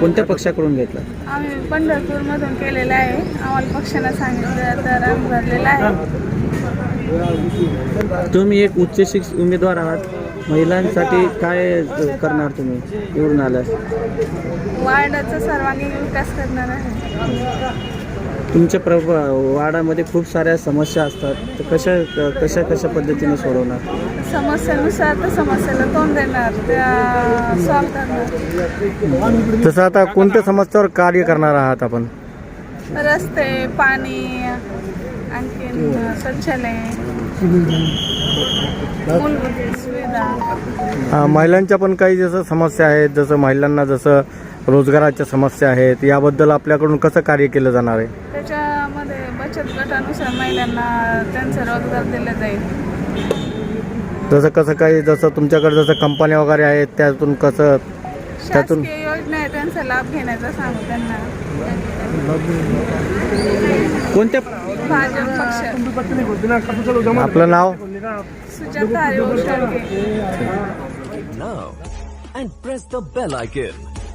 कोणत्या पक्षाकडून घेतला? आम्ही पंढरपूरमधून केलेलं आहे. आम्हाला पक्षानं सांगितलं तर आम्ही भरलेलं आहे. तुम्ही एक उच्च शिक्षित उमेदवार आहात. महिलांसाठी काय करणार तुम्ही? निवडून आल्यास? वार्डाचा सर्वांगीण विकास करणार आहे. तुमच्या प्र वाडामध्ये खूप साऱ्या समस्या असतात. तर कशा कशा कशा पद्धतीने सोडवणार? समस्येनुसार तर समस्येला तोंड देणार त्या करणार. तसं आता कोणत्या समस्यावर कार्य करणार आहात आपण? रस्ते पाणी आणखीन शौचालय मूलभूत सुविधा. अ, महिलांच्या पण काही जसं समस्या आहेत जसं महिलांना जसं रोजगाराच्या समस्या आहेत याबद्दल आपल्याकडून कसं कार्य केलं जाणार आहे? त्याच्यामध्ये बचत गटानुसार महिलांना त्यांचा रोजगार दिला जाईल. जसं कसं काही जसं तुमच्याकडे जसं कंपन्या वगैरे आहेत त्यातून कसं त्यातून शासकीय योजना आहे त्यांचा लाभ घेण्याचा सांगू त्यांना. कोणत्या भाजप पक्ष. आपलं नाव? Sujata Haribhau Shelke now and press the bell icon.